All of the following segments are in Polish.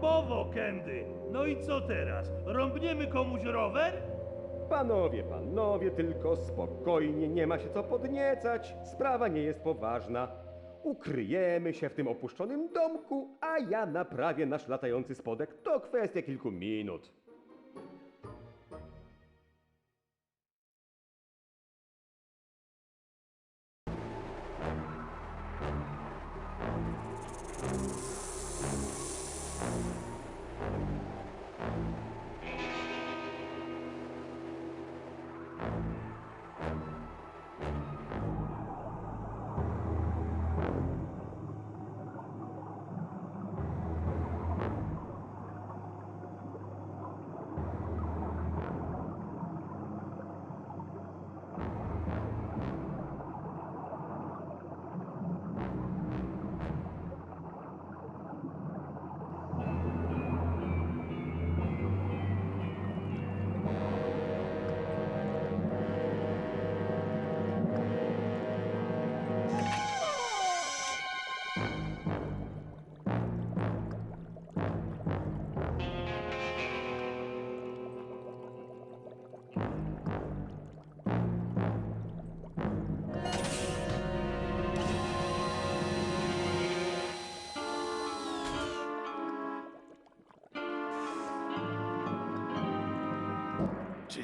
Owo, Kendy. No i co teraz? Rąbniemy komuś rower? Panowie, panowie, tylko spokojnie, nie ma się co podniecać. Sprawa nie jest poważna. Ukryjemy się w tym opuszczonym domku, a ja naprawię nasz latający spodek. To kwestia kilku minut.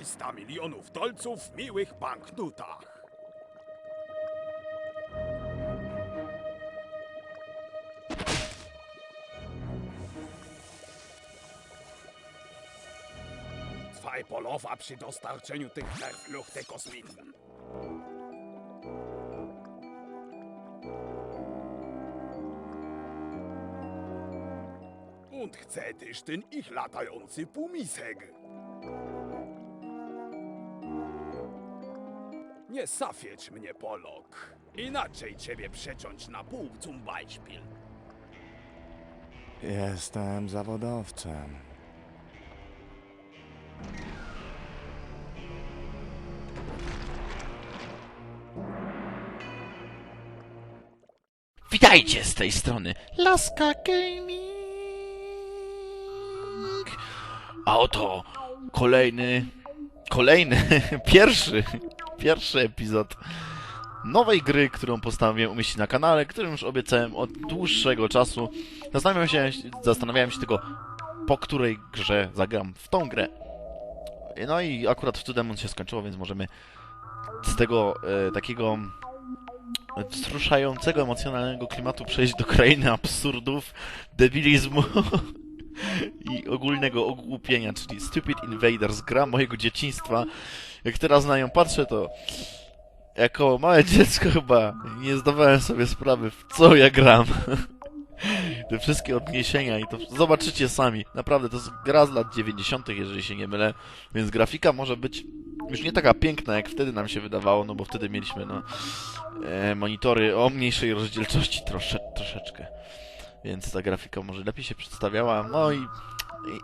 Trzysta milionów dolców w miłych banknotach. Zwei polowa przy dostarczeniu tych Verfluchte Kosmiten. Und chce też ten ich latający półmisek. Nie safiecz mnie, Polok. Inaczej ciebie przeciąć na pół zum Beispiel. Jestem zawodowcem. Witajcie z tej strony Laska Gaming. A oto kolejny, kolejny, pierwszy, pierwszy epizod nowej gry, którą postanowiłem umieścić na kanale, którym już obiecałem od dłuższego czasu. Zastanawiałem się, zastanawiałem się tylko, po której grze zagram w tą grę. No i akurat w Demon się skończyło, więc możemy z tego e, takiego wzruszającego, emocjonalnego klimatu przejść do krainy absurdów, debilizmu i ogólnego ogłupienia, czyli Stupid Invaders, gra mojego dzieciństwa. Jak teraz na nią patrzę, to jako małe dziecko chyba nie zdawałem sobie sprawy, w co ja gram. Te wszystkie odniesienia i to zobaczycie sami. Naprawdę, to jest gra z lat 90., jeżeli się nie mylę, więc grafika może być już nie taka piękna, jak wtedy nam się wydawało, no bo wtedy mieliśmy, no, e, monitory o mniejszej rozdzielczości trosze, troszeczkę. Więc ta grafika może lepiej się przedstawiała. No i,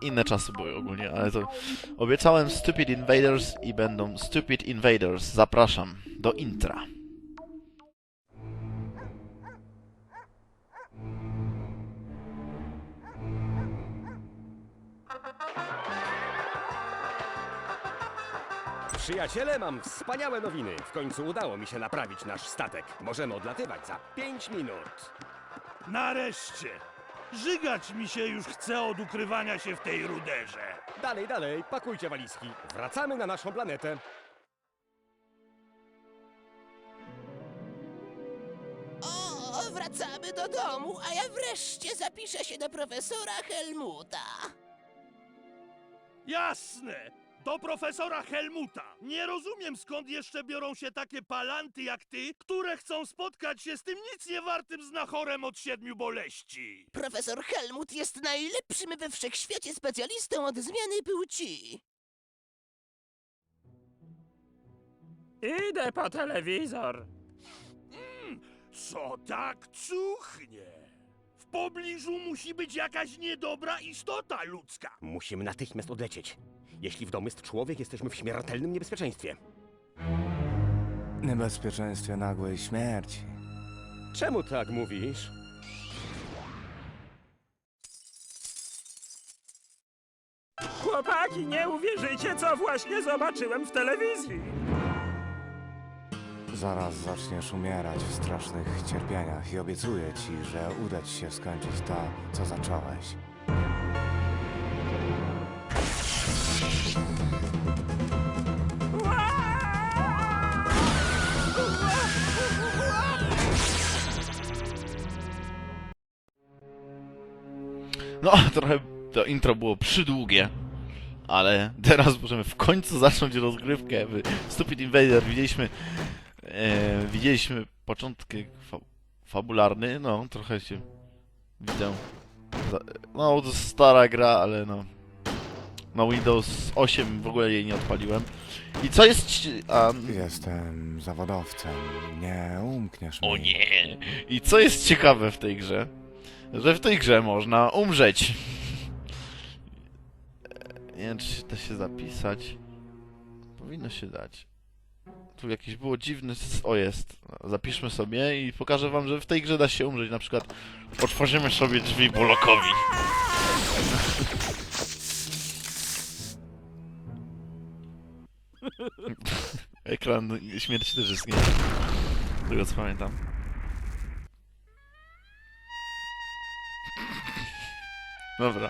inne czasy były ogólnie, ale to obiecałem Stupid Invaders i będą Stupid Invaders. Zapraszam do intra. Przyjaciele, mam wspaniałe nowiny. W końcu udało mi się naprawić nasz statek. Możemy odlatywać za 5 minut. Nareszcie! Żygać mi się już chce od ukrywania się w tej ruderze. Dalej, dalej, pakujcie walizki. Wracamy na naszą planetę. O, wracamy do domu, a ja wreszcie zapiszę się do profesora Helmuta. Jasne! Do profesora Helmuta. Nie rozumiem skąd jeszcze biorą się takie palanty jak ty, które chcą spotkać się z tym nic nie wartym znachorem od siedmiu boleści. Profesor Helmut jest najlepszym we wszechświecie specjalistą od zmiany płci. Idę po telewizor. Co tak cuchnie? W pobliżu musi być jakaś niedobra istota ludzka. Musimy natychmiast odlecieć. Jeśli w domu jest człowiek, jesteśmy w śmiertelnym niebezpieczeństwie. Niebezpieczeństwie nagłej śmierci. Czemu tak mówisz? dzieciaki, nie uwierzycie, co właśnie zobaczyłem w telewizji. Zaraz zaczniesz umierać w strasznych cierpieniach i obiecuję ci, że uda ci się skończyć to, co zacząłeś. No, trochę to intro było przydługie, ale teraz możemy w końcu zacząć rozgrywkę w Stupid Invader. Widzieliśmy, e, widzieliśmy początek fa fabularny, no, trochę się widzę. No, to stara gra, ale no. Na Windows 8 w ogóle jej nie odpaliłem. I co jest... A, Jestem zawodowcem, nie umkniesz mi. o nie! I co jest ciekawe w tej grze? Że w tej grze można umrzeć. Nie wiem, czy da się zapisać. Powinno się dać. Tu jakiś było dziwny... O, jest. Zapiszmy sobie i pokażę wam, że w tej grze da się umrzeć. Na przykład otworzymy sobie drzwi Bolokowi. Ekran śmierci też jest nie. Tego co pamiętam. Dobra.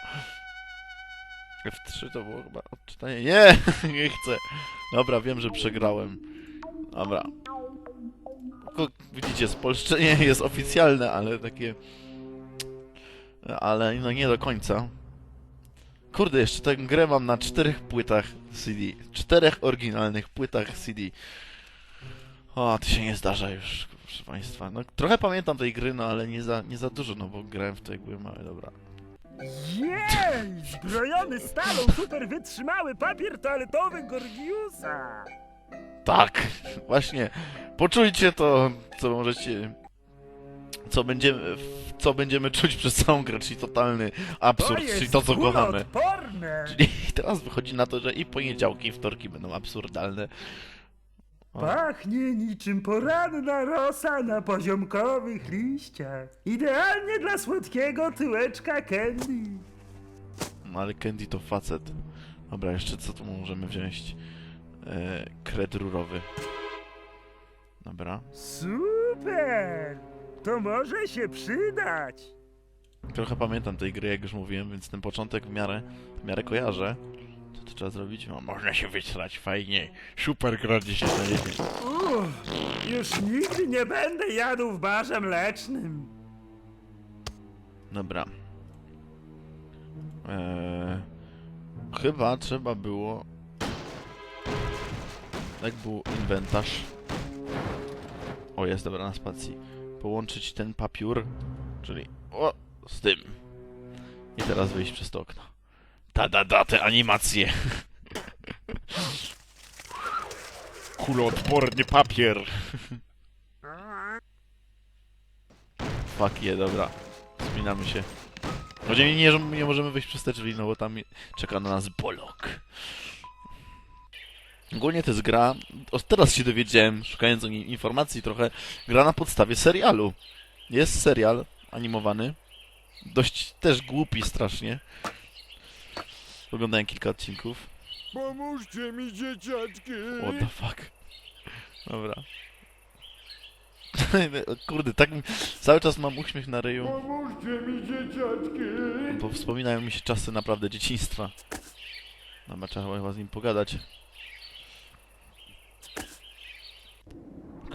F3 to było chyba odczytanie. Nie! Nie chcę. Dobra, wiem, że przegrałem. Dobra. Widzicie, spolszczenie jest oficjalne, ale takie... Ale no nie do końca. Kurde, jeszcze tę grę mam na czterech płytach CD. Czterech oryginalnych płytach CD. O, to się nie zdarza już, proszę państwa. No, trochę pamiętam tej gry, no ale nie za, nie za dużo, no bo grałem w jak byłem mały, dobra. Jej! Zbrojony stalą super wytrzymały papier toaletowy Gorgiusa! Tak, właśnie. Poczujcie to, co możecie. Co będziemy, co będziemy czuć przez całą grę, czyli totalny absurd, czyli to, co kochamy. odporne! Czyli teraz wychodzi na to, że i poniedziałki, i wtorki będą absurdalne. Pachnie niczym poranna rosa na poziomkowych liściach. Idealnie dla słodkiego tyłeczka candy. no ale Candy to facet. Dobra, jeszcze co tu możemy wziąć? E, kred rurowy. Dobra. Super! To może się przydać. Trochę pamiętam tej gry, jak już mówiłem, więc ten początek w miarę, w miarę kojarzę. Co to trzeba zrobić? No, można się wysrać, fajnie. Super gra dzisiaj na jedzie. Uff, już nigdy nie będę jadł w barze mlecznym. Dobra. Eee, chyba trzeba było... Jak był inwentarz? O, jest, dobra, na spacji. Połączyć ten papiur, czyli... O, z tym. I teraz wyjść przez to okno. Da, da, da, te animacje. Kuloodporny papier. Fuck je, dobra. Wspinamy się. Mi nie, że nie możemy wyjść przez te drzwi, no bo tam czeka na nas Bolok. Ogólnie to jest gra, teraz się dowiedziałem, szukając o niej informacji trochę, gra na podstawie serialu. Jest serial animowany, dość też głupi strasznie. Oglądałem kilka odcinków. Pomóżcie mi, dzieciaczki! What the fuck? Dobra. Kurde, tak mi... Cały czas mam uśmiech na ryju, Pomóżcie mi, dzieciaczki! bo wspominają mi się czasy naprawdę dzieciństwa. Dobra, trzeba chyba z nim pogadać.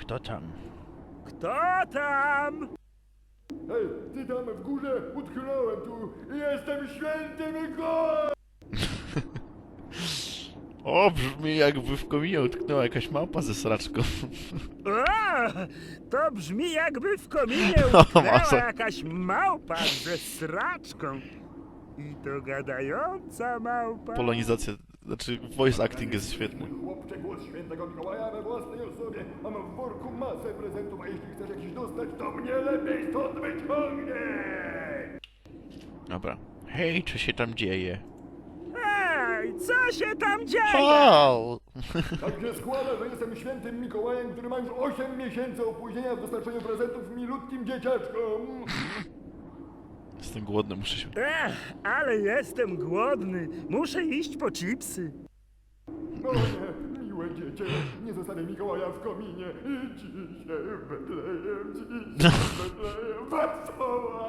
Kto tam? Kto tam? Hej, ty tam w górze, utknąłem tu! Jestem święty Mikołaj! O, brzmi jakby w kominie utknęła jakaś małpa ze sraczką. O, to brzmi jakby w kominie O, utknęła masa. jakaś małpa ze sraczką. I to gadająca małpa. Polonizacja, znaczy voice acting jest świetny. Chłopcze, głos świętego Mikołaja we własnej osobie. Mam w worku masę prezentów, a jeśli chcesz jakiś dostać, to mnie lepiej stąd wyciągnij! Dobra. Hej, co się tam dzieje? Ej, co się tam dzieje? O! Tak się składa, że jestem świętym Mikołajem, który ma już 8 miesięcy opóźnienia w dostarczeniu prezentów milutkim dzieciaczkom. Jestem głodny, muszę się... Ech, ale jestem głodny. Muszę iść po chipsy. O nie, miłe dziecię, nie zostawię Mikołaja w kominie. Dzisiaj w Betlejem, dzisiaj w Betlejem, wesoło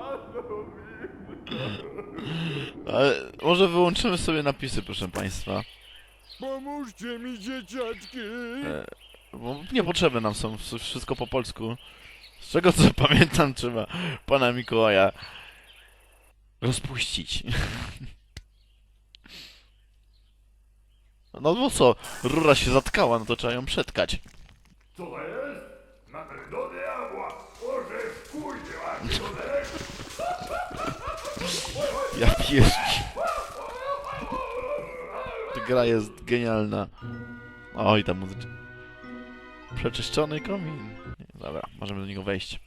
Ale może wyłączymy sobie napisy, proszę państwa. Pomóżcie mi, dzieciaczki! Bo niepotrzebne nam są wsz- wszystko po polsku. Z czego co pamiętam, trzeba pana Mikołaja rozpuścić. No bo co, rura się zatkała, no to trzeba ją przetkać. Co to jest? Mamy do diabła! Boże, kurwa! Ja pierdolę. Ta gra jest genialna. Oj, ta muzyczka. Przeczyszczony komin. Dobra, możemy do niego wejść.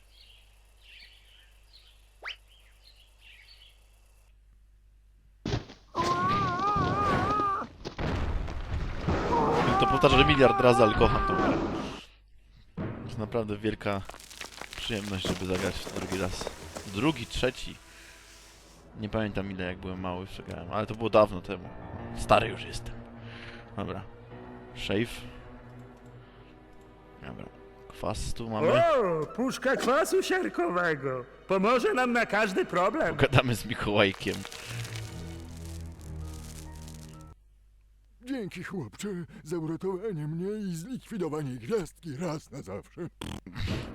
Powtarzam miliard razy, ale kocham tą grę. To jest naprawdę wielka przyjemność, żeby zagrać drugi raz. Drugi, trzeci. Nie pamiętam ile jak byłem mały przegrałem, ale to było dawno temu. Stary już jestem. Dobra. Shave. Dobra. Kwas tu mamy. O, puszka kwasu siarkowego. Pomoże nam na każdy problem. Pogadamy z Mikołajkiem. Dzięki, chłopcze, za uratowanie mnie i zlikwidowanie gwiazdki raz na zawsze.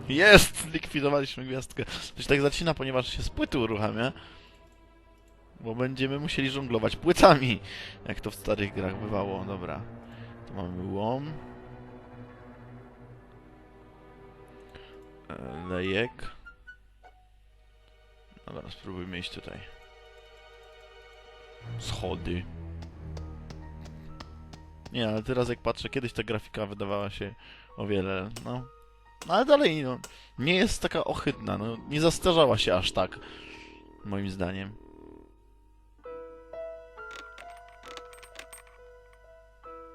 Jest! Zlikwidowaliśmy gwiazdkę. To się tak zacina, ponieważ się z płyty uruchamia. Bo będziemy musieli żonglować płytami. Jak to w starych grach bywało. Dobra. Tu mamy łom. E, Lejek. Dobra, spróbujmy iść tutaj. Schody. Nie, ale teraz jak patrzę, kiedyś ta grafika wydawała się o wiele, no... no ale dalej, no, nie jest taka ohydna, no, nie zastarzała się aż tak, moim zdaniem.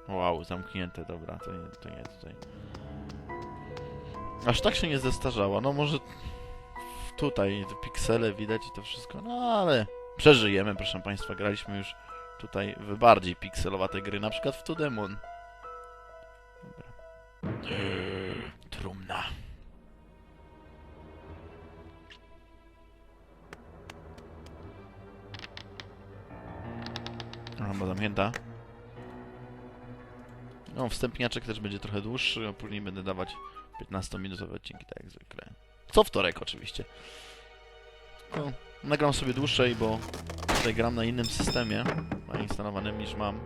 Wow, zamknięte, dobra, to nie, to nie tutaj. Aż tak się nie zestarzała, no może tutaj te piksele widać i to wszystko, no ale przeżyjemy, proszę Państwa, graliśmy już tutaj w bardziej pikselowate gry, na przykład w To Demon. Dobra. Trumna. Aha, bo zamknięta. No, wstępniaczek też będzie trochę dłuższy, a później będę dawać 15-minutowe odcinki, tak jak zwykle. Co wtorek oczywiście. No, nagram sobie dłuższej, bo tutaj gram na innym systemie zainstalowanym niż mam.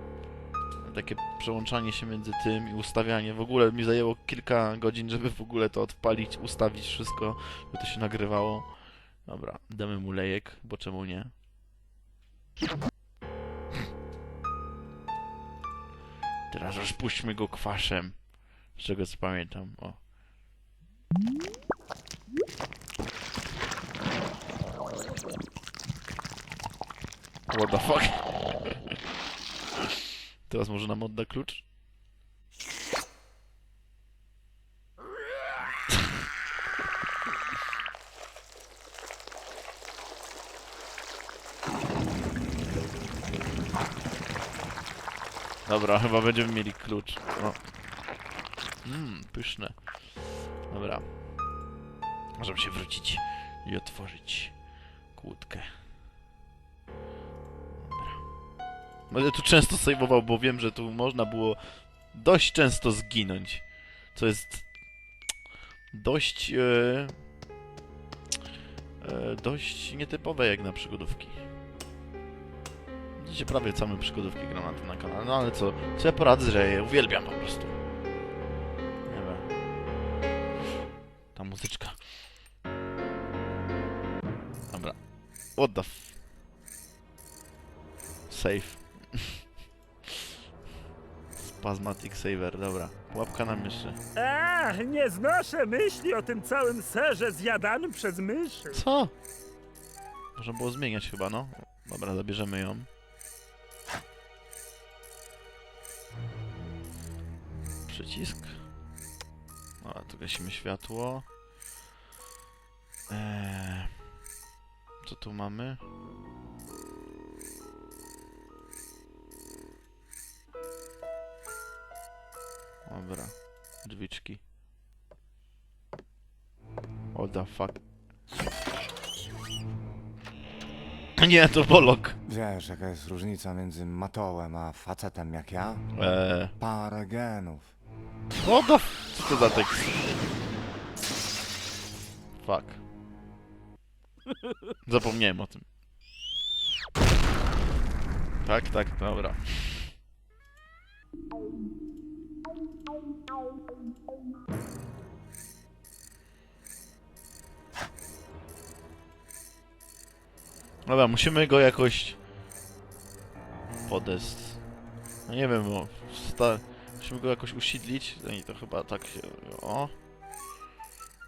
Takie przełączanie się między tym i ustawianie. W ogóle mi zajęło kilka godzin, żeby w ogóle to odpalić, ustawić wszystko, żeby to się nagrywało. Dobra, damy mu lejek, bo czemu nie? Teraz rozpuśćmy go kwaszem. Z czego co pamiętam. O. What the fuck? Teraz może nam odda klucz? Dobra, chyba będziemy mieli klucz. Mmm, pyszne. Dobra. Możemy się wrócić i otworzyć kłódkę. Będę tu często sejwował, bo wiem, że tu można było dość często zginąć. Co jest dość... E, e, dość nietypowe jak na przygodówki. Widzicie, prawie całe przygodówki gram na kanale. No ale co, co ja poradzę, że je uwielbiam po prostu. Nie wiem. Ta muzyczka. Dobra. What the f... Save. Spasmatic Saver, dobra. Pułapka na myszy. Ach, nie znoszę myśli o tym całym serze zjadanym przez myszy. Co? Można było zmieniać chyba, no. Dobra, zabierzemy ją. Przycisk. Dobra, tu gasimy światło. Eee... Co tu mamy? Dobra, drzwiczki. What the fuck? Nie, to Bolok. Wiesz, jaka jest różnica między matołem a facetem jak ja? Eee, Parę genów. what the f... Co to za tekst? Fuck. Zapomniałem o tym. Tak, tak, dobra. Dobra, musimy go jakoś podest. No nie wiem, bo sta... musimy go jakoś usidlić. No i to chyba tak się. O.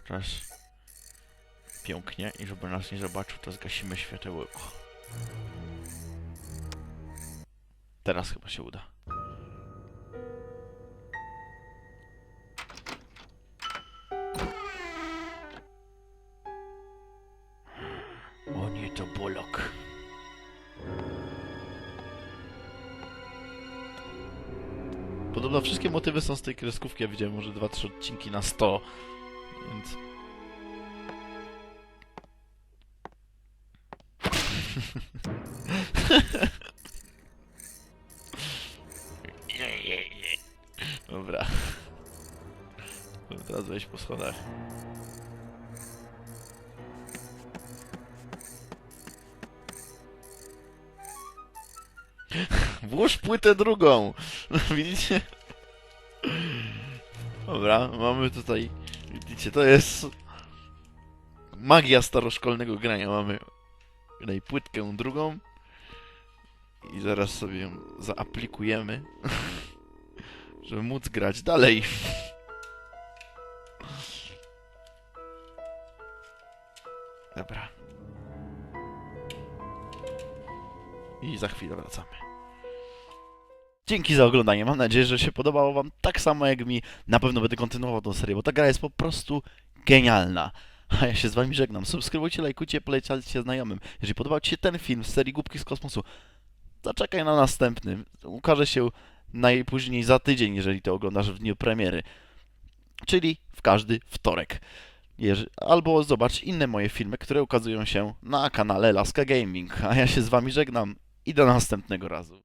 Teraz pięknie i żeby nas nie zobaczył, to zgasimy światełko. Teraz chyba się uda. Wszystkie motywy są z tej kreskówki. Ja widziałem może 2-3 odcinki na 100. Więc. Dobra. Teraz wejść po schodach. Włóż płytę drugą! Widzicie? Dobra, mamy tutaj. Widzicie, to jest. Magia staroszkolnego grania. Mamy tutaj płytkę drugą. I zaraz sobie ją zaaplikujemy. Żeby móc grać dalej. Dobra. I za chwilę wracamy. Dzięki za oglądanie. Mam nadzieję, że się podobało Wam tak samo jak mi. Na pewno będę kontynuował tę serię, bo ta gra jest po prostu genialna. A ja się z Wami żegnam. Subskrybujcie, lajkujcie, polecajcie znajomym. Jeżeli podobał Ci się ten film z serii Głupki z kosmosu, zaczekaj na następny. Ukaże się najpóźniej za tydzień, jeżeli to oglądasz w dniu premiery. Czyli w każdy wtorek. Albo zobacz inne moje filmy, które ukazują się na kanale Laska Gaming. A ja się z Wami żegnam i do następnego razu.